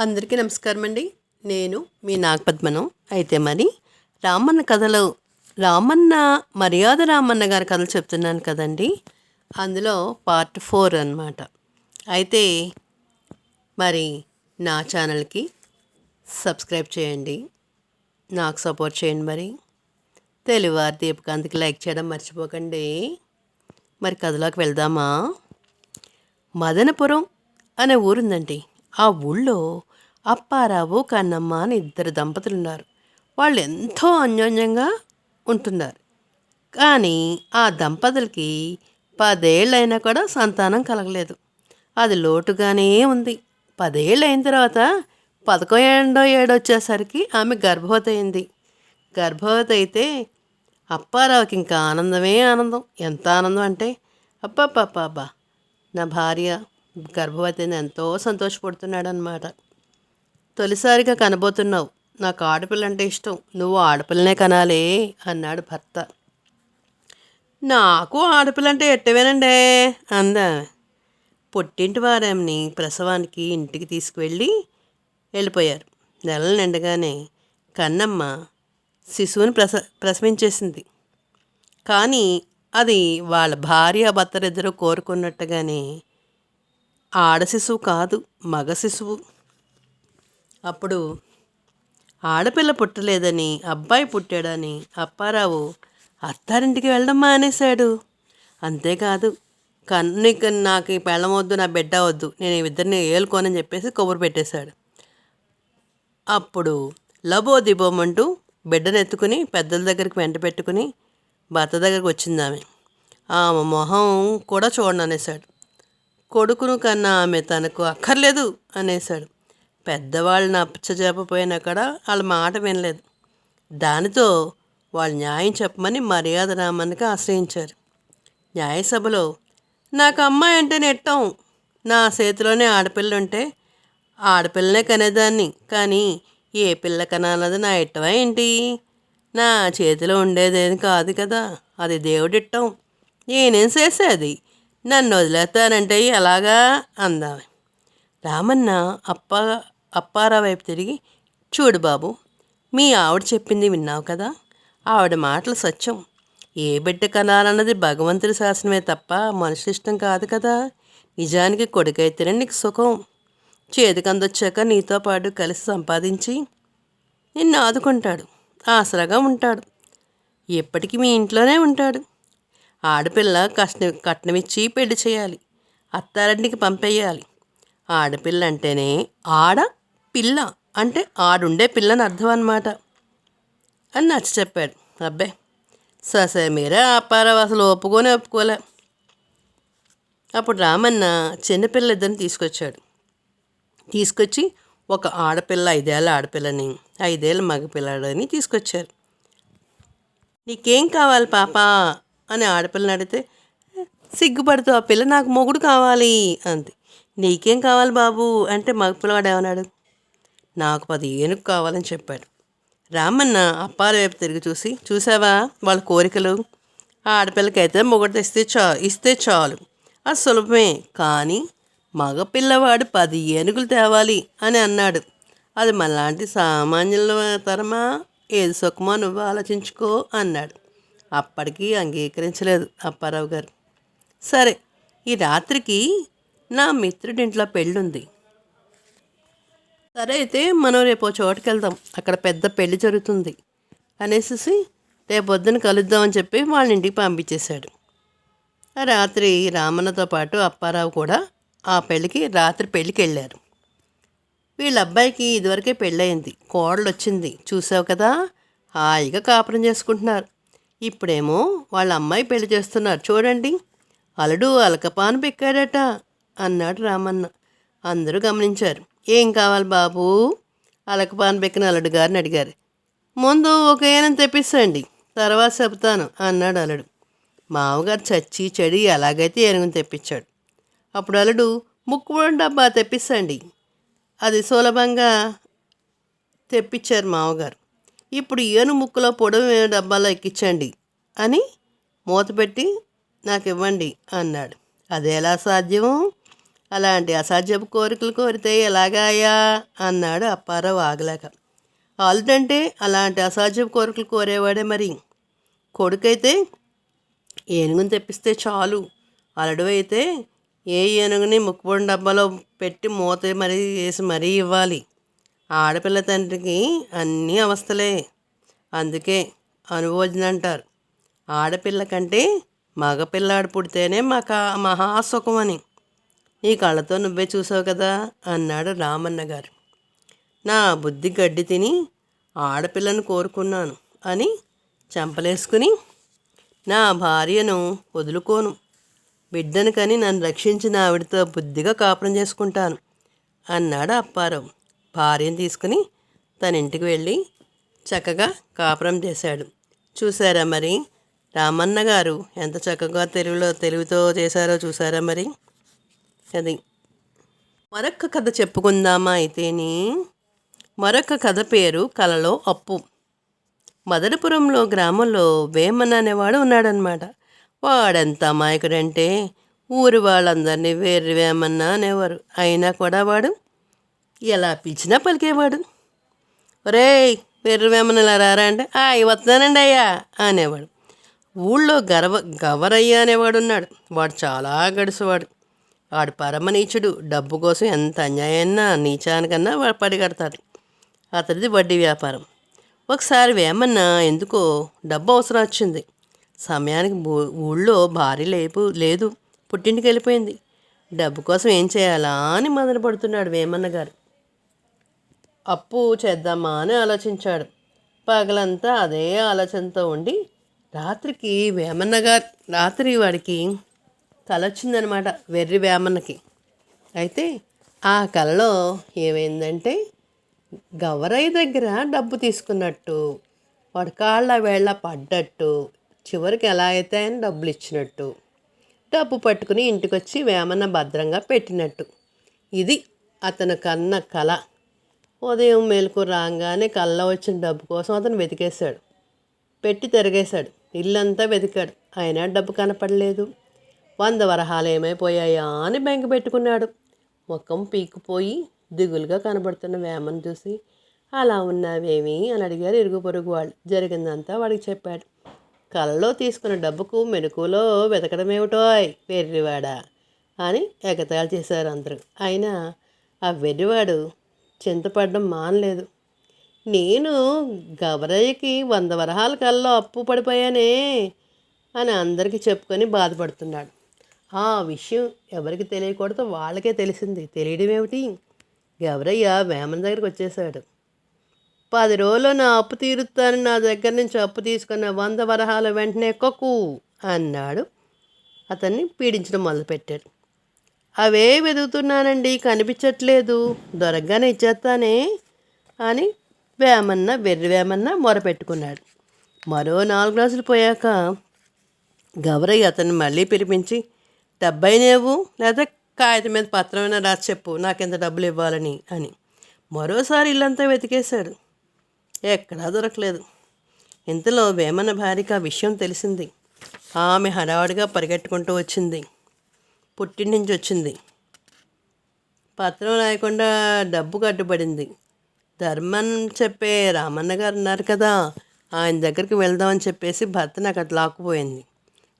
అందరికీ నమస్కారం అండి. నేను మీ నాగపద్మను. అయితే మరి రామన్న కథలో రామన్న మర్యాద రామన్న గారి కథలు చెప్తున్నాను కదండి. అందులో పార్ట్ ఫోర్ అన్నమాట. అయితే మరి నా ఛానల్కి సబ్స్క్రైబ్ చేయండి. నాకు సపోర్ట్ చేయండి మరి. తెలుగువారి దీపకాంతికి లైక్ చేయడం మర్చిపోకండి. మరి కథలోకి వెళ్దామా? మదనపురం అనే ఊరుందండి. ఆ ఊళ్ళో అప్పారావు కన్నమ్మ అని ఇద్దరు దంపతులు ఉన్నారు వాళ్ళు ఎంతో అన్యోన్యంగా ఉంటున్నారు. కానీ ఆ దంపతులకి పదేళ్ళైనా కూడా సంతానం కలగలేదు. అది లోటుగానే ఉంది. పదేళ్ళు అయిన తర్వాత పదకొ ఏడో ఏడొచ్చేసరికి ఆమె గర్భవతి అయింది గర్భవతి అయితే అప్పారావుకి ఇంకా ఆనందమే ఆనందం. ఎంత ఆనందం అంటే అబ్బా నా భార్య గర్భవతిని ఎంతో సంతోషపడుతున్నాడు అనమాట తొలిసారిగా కనబోతున్నావు. నాకు ఆడపిల్ల అంటే ఇష్టం. నువ్వు ఆడపిల్లనే కనాలే అన్నాడు భర్త. నాకు ఆడపిల్ల అంటే ఎట్టవేనండే? అందా పుట్టింటి వారాన్ని ప్రసవానికి ఇంటికి తీసుకువెళ్ళి వెళ్ళిపోయారు. నెలలు నిండగానే కన్నమ్మ శిశువుని ప్రస ప్రసవించేసింది. కానీ అది వాళ్ళ భార్య భర్తలిద్దరూ కోరుకున్నట్టుగానే ఆడ శిశువు కాదు మగ శిశువు. అప్పుడు ఆడపిల్ల పుట్టలేదని అబ్బాయి పుట్టాడని అప్పారావు అత్తారింటికి వెళ్ళడం మానేశాడు. అంతేకాదు కన్ను నాకు ఈ పెళ్ళం వద్దు నా బిడ్డ వద్దు నేను ఈ ఇద్దరిని ఏలుకోనని చెప్పేసి కొబ్బరి పెట్టేశాడు. అప్పుడు లబో దిబోమంటూ బిడ్డను ఎత్తుకుని పెద్దల దగ్గరికి వెంట పెట్టుకుని భర్త దగ్గరికి వచ్చింది ఆమె. ఆమె మొహం కూడా చూడండి కొడుకును కన్నా ఆమె తనకు అక్కర్లేదు అనేశాడు. పెద్దవాళ్ళని అప్పచెప్పపోయినా కూడా వాళ్ళ మాట వినలేదు. దానితో వాళ్ళు న్యాయం చెప్పమని మర్యాద రామన్కి ఆశ్రయించారు. న్యాయసభలో నాకు అమ్మాయి అంటే నెట్టం. నా చేతిలోనే ఆడపిల్ల ఉంటే ఆడపిల్లనే కనేదాన్ని. కానీ ఏ పిల్ల కనాలది నా ఇట్టవా ఏంటి? నా చేతిలో ఉండేదేం కాదు కదా. అది దేవుడిట్టం. నేనేం చేసేది నన్ను వదిలేస్తానంటే ఎలాగా? అందామె. రామన్న అప్ప అప్పారా వైపు తిరిగి చూడు బాబు మీ ఆవిడ చెప్పింది విన్నావు కదా? ఆవిడ మాటలు సత్యం. ఏ బిడ్డ కనాలన్నది భగవంతుడి శాసనమే తప్ప మనిషి ఇష్టం కాదు కదా. నిజానికి కొడుకైతేనే నీకు సుఖం. చేతికందొచ్చాక నీతో పాటు కలిసి సంపాదించి నిన్ను ఆదుకుంటాడు. ఆసరాగా ఉంటాడు. ఎప్పటికీ మీ ఇంట్లోనే ఉంటాడు. ఆడపిల్ల కష్ట కట్నమిచ్చి పెళ్ళి చేయాలి. అత్తారింటికి పంపేయాలి ఆడపిల్ల అంటేనే ఆడ పిల్ల. అంటే ఆడుండే పిల్లని అర్థం అన్నమాట అని నచ్చ చెప్పాడు. అబ్బాయి ససే మీరే ఆపారా అసలు ఒప్పుకొని ఒప్పుకోలే. అప్పుడు రామన్న చిన్నపిల్ల ఇద్దరిని తీసుకొచ్చాడు. తీసుకొచ్చి ఒక ఆడపిల్ల ఐదేళ్ళ ఆడపిల్లని ఐదేళ్ళ మగపిల్లాడని తీసుకొచ్చారు. నీకేం కావాలి పాప? అని ఆడపిల్లని అడిగితే సిగ్గుపడుతూ ఆ పిల్ల నాకు మొగుడు కావాలి అంది. నీకేం కావాలి బాబు? అంటే మగపిల్లవాడు ఏమన్నాడు? నాకు పది ఏనుగు కావాలని చెప్పాడు. రామన్న అప్పాల వైపు తిరిగి చూసి చూసావా వాళ్ళ కోరికలు? ఆడపిల్లకైతే మొగుడు తెస్తే చా ఇస్తే చాలు. అది సులభమే కానీ మగ పిల్లవాడు పది ఏనుగులు తేవాలి అని అన్నాడు. అది మళ్ళాంటి సామాన్యుల తరమా? ఏది సుఖమో నువ్వు ఆలోచించుకో అన్నాడు. అప్పటికి అంగీకరించలేదు అప్పారావు గారు. సరే ఈ రాత్రికి నా మిత్రుడింట్లో పెళ్ళుంది. సరే అయితే మనం రేపు చోటుకి వెళ్దాం అక్కడ పెద్ద పెళ్ళి జరుగుతుంది అనేసి రేపు పొద్దున కలుద్దామని చెప్పి వాళ్ళ ఇంటికి పంపించేశాడు. ఆ రాత్రి రామన్నతో పాటు అప్పారావు కూడా ఆ పెళ్ళికి రాత్రి పెళ్ళికి వెళ్ళారు వీళ్ళ అబ్బాయికి ఇదివరకే పెళ్ళయింది. కోడలు వచ్చింది చూసావు కదా హాయిగా కాపురం చేసుకుంటున్నారు. ఇప్పుడేమో వాళ్ళ అమ్మాయి పెళ్ళి చేస్తున్నారు. చూడండి అలడు అలకపాను పెక్కాడట అన్నాడు రామన్న. అందరూ గమనించారు. ఏం కావాలి బాబు? అలకపాన్ బెక్కిన అల్లుడు గారిని అడిగారు. ముందు ఒక ఏనం తెప్పిస్తండి తర్వాత చెప్తాను అన్నాడు అల్లుడు. మామగారు చచ్చి చెడి ఎలాగైతే ఏనుగుని తెప్పించాడు. అప్పుడు అల్లుడు ముక్కుబడి డబ్బా తెప్పిస్తండి. అది సులభంగా తెప్పించారు మామగారు. ఇప్పుడు ఏను ముక్కులో పొడవు డబ్బాలో ఎక్కించండి అని మూత పెట్టి నాకు ఇవ్వండి అన్నాడు. అది ఎలా సాధ్యం అలాంటి అసాధ్యపు కోరికలు కోరితే ఎలాగాయా అన్నాడు అప్పారావు ఆగలేక. ఆల్దంటే అలాంటి అసాధ్యపు కోరికలు కోరేవాడే మరి. కొడుకైతే ఏనుగుని తెప్పిస్తే చాలు. అలడు అయితే ఏ ఏనుగుని ముక్కుపొడి డబ్బాలో పెట్టి మూత మరీ వేసి మరీ ఇవ్వాలి. ఆడపిల్ల తండ్రికి అన్ని అవస్థలే. అందుకే అనుభోజనం అంటారు ఆడపిల్ల కంటే మగపిల్లాడు పుడితేనే మాకు మహాసుఖమని. నీ కళ్ళతో నువ్వే చూసావు కదా అన్నాడు రామన్న గారు నా బుద్ధి గడ్డి తిని ఆడపిల్లను కోరుకున్నాను అని చంపలేసుకుని నా భార్యను వదులుకోను. బిడ్డను కని నన్ను రక్షించిన ఆవిడతో బుద్ధిగా కాపురం చేసుకుంటాను అన్నాడు అప్పారావు. భార్యను తీసుకుని తన ఇంటికి వెళ్ళి చక్కగా కాపురం చేశాడు. చూసారా మరి రామన్న గారు ఎంత చక్కగా తెలుగులో తెలుగుతో చేశారో చూసారా మరి? అది. మరొక కథ చెప్పుకుందామా అయితేని మరొక కథ పేరు కలలో అప్పు. మదనపురంలో గ్రామంలో వేమన్న అనేవాడు ఉన్నాడనమాట వాడెంత అమాయకుడంటే ఊరి వాళ్ళందరినీ వేర్రి వేమన్న అనేవారు. అయినా కూడా వాడు ఎలా పిలిచినా పలికేవాడు. ఒరేయ్ వేమన్ ఇలా రారా అంటే ఆ వస్తున్నానండి అయ్యా అనేవాడు. ఊళ్ళో గర్వ గవరయ్య అనేవాడు ఉన్నాడు వాడు చాలా గడుసువాడు. వాడు పరమ నీచుడు డబ్బు కోసం ఎంత అన్యాయన్నా నీచానికన్నా వాడు పడిగడతాడు. అతడిది వడ్డీ వ్యాపారం. ఒకసారి వేమన్న ఎందుకో డబ్బు అవసరం వచ్చింది. సమయానికి ఊళ్ళో భార్య లేపు లేదు పుట్టింటికి వెళ్ళిపోయింది. డబ్బు కోసం ఏం చేయాలా అని మొదలు పడుతున్నాడు వేమన్న గారు. అప్పు చేద్దామా అని ఆలోచించాడు. పగలంతా అదే ఆలోచనతో ఉండి రాత్రికి వేమన్న గారు రాత్రి వాడికి కల వచ్చిందనమాట వెర్రి వేమన్నకి. అయితే ఆ కలలో ఏమైందంటే గవరయ్య దగ్గర డబ్బు తీసుకున్నట్టు వాడి కాళ్ళ వేళ్ళ పడ్డట్టు చివరికి ఎలా అయితే ఆయన డబ్బులు ఇచ్చినట్టు డబ్బు పట్టుకుని ఇంటికి వచ్చి వేమన్న భద్రంగా పెట్టినట్టు. ఇది అతను కన్న కళ ఉదయం మేలుకు రాగానే కళ్ళ వచ్చిన డబ్బు కోసం అతను వెతికేశాడు. పెట్టి తిరిగేశాడు. ఇల్లంతా వెతికాడు. అయినా డబ్బు కనపడలేదు. వంద వరహాలు ఏమైపోయాయా అని బెంగ పెట్టుకున్నాడు. ముఖం పీకిపోయి దిగులుగా కనబడుతున్న వేమను చూసి అలా ఉన్నావేమి? అని అడిగారు ఇరుగు పొరుగు వాళ్ళు. జరిగిందంతా వాడికి చెప్పాడు. కళ్ళలో తీసుకున్న డబ్బుకు మెనుకులో వెతకడం ఏమిటోయ్ వెర్రివాడా? అని ఎగతాళి చేశారు అందరూ. అయినా ఆ వెర్రివాడు చింతపడడం మానలేదు. నేను గవరయ్యకి వంద వరహాల కల్లో అప్పు పడిపోయానే? అని అందరికీ చెప్పుకొని బాధపడుతున్నాడు. ఆ విషయం ఎవరికి తెలియకూడదు వాళ్ళకే తెలిసింది. తెలియడం ఏమిటి గవరయ్య వేమన దగ్గరికి వచ్చేసాడు పది రోజులు నా అప్పు తీరుతాను. నా దగ్గర నుంచి అప్పు తీసుకున్న వంద వరహాల వెంటనే కొక్కు అన్నాడు. అతన్ని పీడించడం మొదలుపెట్టాడు. అవే వెతుకుతున్నానండి కనిపించట్లేదు. దొరకగానే ఇచ్చేస్తానే అని వేమన్న వెర్రి వేమన్న మొరపెట్టుకున్నాడు. మరో నాలుగు రోజులు పోయాక గౌరయ్య అతన్ని మళ్ళీ పిలిపించి డబ్బై నేవు లేదా కాగితం మీద పత్రమైనా రాసి చెప్పు నాకెంత డబ్బులు ఇవ్వాలని అని. మరోసారి ఇల్లంతా వెతికేశాడు. ఎక్కడా దొరకలేదు. ఇంతలో వేమన భార్యకి ఆ విషయం తెలిసింది. ఆమె హడావుడిగా పరిగెట్టుకుంటూ వచ్చింది. పుట్టింటి నుంచి వచ్చింది. పత్రం రాయకుండా డబ్బు కట్టుబడింది. ధర్మం చెప్పే రామన్న గారు ఉన్నారు కదా ఆయన దగ్గరికి వెళ్దామని చెప్పేసి భర్తను అక్కడ లాక్కుపోయింది.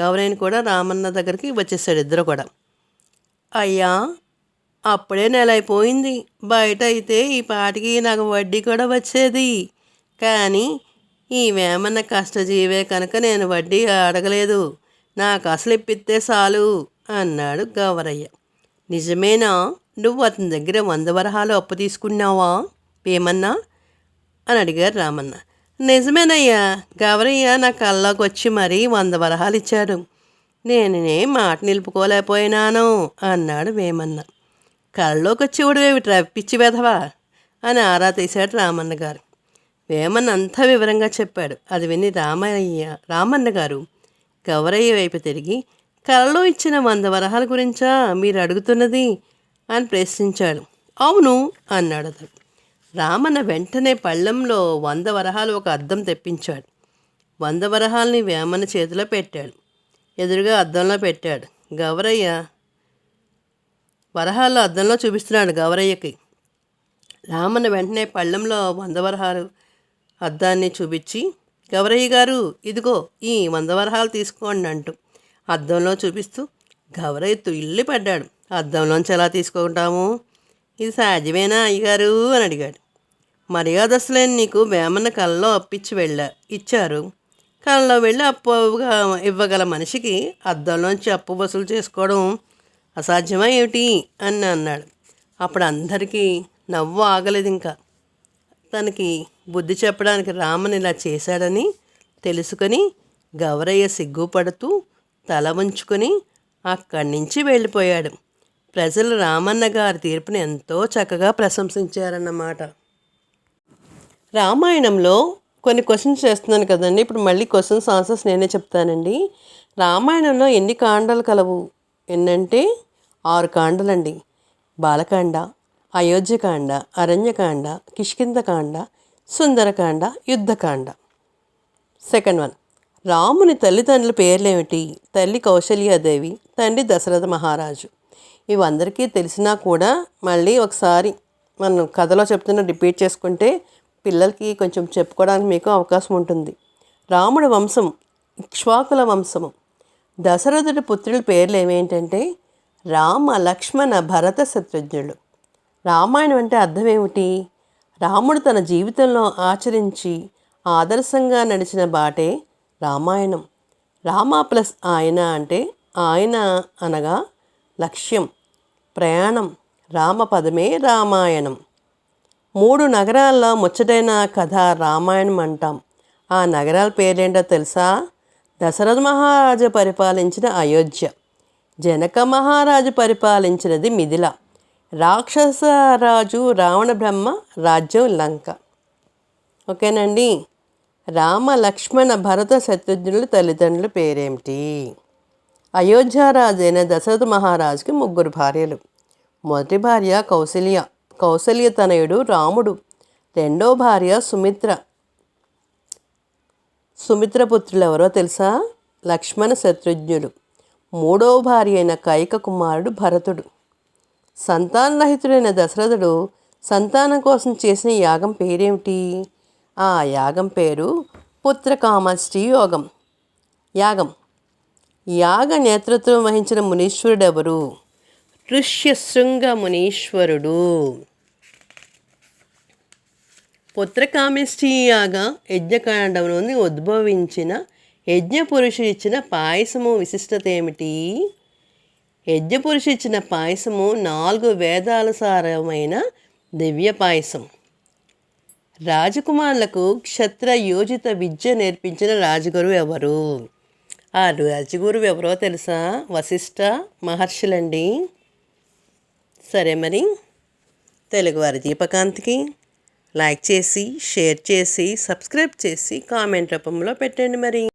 గౌరయ్యని కూడా రామన్న దగ్గరికి వచ్చేసాడు ఇద్దరు కూడా. అయ్యా అప్పుడే నెల అయిపోయింది బయట అయితే ఈ పాటికి నాకు వడ్డీ కూడా వచ్చేది. కానీ ఈ వేమన్న కష్టజీవే కనుక నేను వడ్డీ అడగలేదు నాకు అసలు ఇప్పిస్తే చాలు అన్నాడు గౌరయ్య. నిజమేనా? నువ్వు అతని దగ్గర వంద వరహాలు అప్పు తీసుకున్నావా? ఏమన్నా? అని అడిగారు రామన్న. నిజమేనయ్యా. గౌరయ్య నా కల్లోకి వచ్చి మరీ వంద వరహాలు ఇచ్చాడు. నేనే మాట నిలుపుకోలేకపోయినాను అన్నాడు వేమన్న. కళ్ళలోకి వచ్చి పిచ్చి వెధవా అని ఆరా తీశాడు రామన్న గారు. వేమన్న అంతా వివరంగా చెప్పాడు. అది విని రామయ్య రామన్న గారు గౌరయ్య వైపు తిరిగి కళ్ళలో ఇచ్చిన వంద వరహాల గురించా మీరు అడుగుతున్నది? అని ప్రశ్నించాడు. అవును అన్నాడు అతను రామన్న వెంటనే పళ్ళెంలో వంద వరహాలు ఒక అద్దం తెప్పించాడు. వంద వరహాల్ని వేమన చేతిలో పెట్టాడు. ఎదురుగా అద్దంలో పెట్టాడు. గౌరయ్య వరహాలు అద్దంలో చూపిస్తున్నాడు గౌరయ్యకి. రామన్న వెంటనే పళ్ళెంలో వంద వరహాలు అద్దాన్ని చూపించి గౌరయ్య గారు ఇదిగో ఈ వంద వరహాలు తీసుకోండి అంటూ అద్దంలో చూపిస్తూ గౌరయ్య తుల్లి పడ్డాడు. అద్దంలోంచి ఎలా తీసుకుంటాము ఇది సహజమేనా అయ్యగారు? అని అడిగాడు. మర్యాదస్తులేని నీకు వేమన్న కళ్ళలో అప్పిచ్చి వెళ్ళా ఇచ్చారు. కళ్ళలో వెళ్ళి అప్పు ఇవ్వగల మనిషికి అద్దంలోంచి అప్పు వసూలు చేసుకోవడం అసాధ్యమా ఏమిటి అని అన్నాడు. అప్పుడు అందరికీ నవ్వు ఆగలేదు ఇంకా. తనకి బుద్ధి చెప్పడానికి రామన్ ఇలా చేశాడని తెలుసుకొని గౌరయ్య సిగ్గుపడుతూ తల వంచుకొని అక్కడి నుంచి వెళ్ళిపోయాడు. ప్రజలు రామన్న గారి తీర్పుని ఎంతో చక్కగా ప్రశంసించారన్నమాట. రామాయణంలో కొన్ని క్వశ్చన్స్ చేస్తున్నాను కదండి. ఇప్పుడు మళ్ళీ క్వశ్చన్స్ ఆన్సర్స్ నేనే చెప్తానండి. రామాయణంలో ఎన్ని కాండలు కలవు? ఎన్నంటే ఆరు కాండలండి. బాలకాండ అయోధ్యకాండ అరణ్యకాండ కిష్కిందకాండ సుందరకాండ యుద్ధకాండ. Second one. రాముని తల్లిదండ్రుల పేర్లేమిటి? తల్లి కౌశల్యాదేవి తండ్రి దశరథ మహారాజు. ఇవి అందరికీ తెలిసినా కూడా మళ్ళీ ఒకసారి మనం కథలో చెప్తున్న రిపీట్ చేసుకుంటే పిల్లలకి కొంచెం చెప్పుకోవడానికి మీకు అవకాశం ఉంటుంది. రాముడి వంశం ఇక్ష్వాకుల వంశము. దశరథుడి పుత్రుల పేర్లు ఏమేంటంటే రామ లక్ష్మణ భరత శత్రుఘ్నులు. రామాయణం అంటే అర్థం ఏమిటి? రాముడు తన జీవితంలో ఆచరించి ఆదర్శంగా నడిచిన బాటే రామాయణం. రామ ప్లస్ ఆయన అంటే ఆయన అనగా లక్ష్యం ప్రయాణం. రామపదమే రామాయణం. మూడు నగరాల్లో ముచ్చటైన కథ రామాయణం అంటాం. ఆ నగరాల పేరేంటో తెలుసా? దశరథ మహారాజు పరిపాలించిన అయోధ్య. జనక మహారాజు పరిపాలించినది మిథిల. రాక్షసరాజు రావణ బ్రహ్మ రాజ్యం లంక. ఓకేనండి? రామ లక్ష్మణ భరత శత్రుఘ్నుల తల్లిదండ్రుల పేరేమిటి? అయోధ్యారాజైన దశరథ మహారాజుకి ముగ్గురు భార్యలు. మొదటి భార్య కౌసల్య. కౌసల్య తనయుడు రాముడు. రెండో భార్య సుమిత్ర. సుమిత్రపుత్రులు ఎవరో తెలుసా? లక్ష్మణ శత్రుజ్ఞుడు మూడో భార్య అయిన కైక కుమారుడు భరతుడు. సంతానరహితుడైన దశరథుడు సంతానం కోసం చేసిన యాగం పేరేమిటి? ఆ యాగం పేరు పుత్రకామష్టి యోగం. యాగం యాగ నేతృత్వం వహించిన మునీశ్వరుడు ఎవరు ఋష్యశృంగ మునీశ్వరుడు పుత్రకామేష్టి యాగ యజ్ఞకాండంలోని ఉద్భవించిన యజ్ఞపురుషుడు ఇచ్చిన పాయసము విశిష్టత ఏమిటి యజ్ఞపురుషు ఇచ్చిన పాయసము నాలుగు వేదాల సారమైన దివ్య పాయసం. రాజకుమారులకు క్షత్రయోజిత విద్య నేర్పించిన రాజగురువు ఎవరు? ఆ రాజగురువు ఎవరో తెలుసా? వశిష్ఠ మహర్షులండి. సరే మరి తెలుగువారి దీపకాంత్కి లైక్ చేసి షేర్ చేసి సబ్స్క్రైబ్ చేసి కామెంట్ రూపంలో పెట్టండి మరి.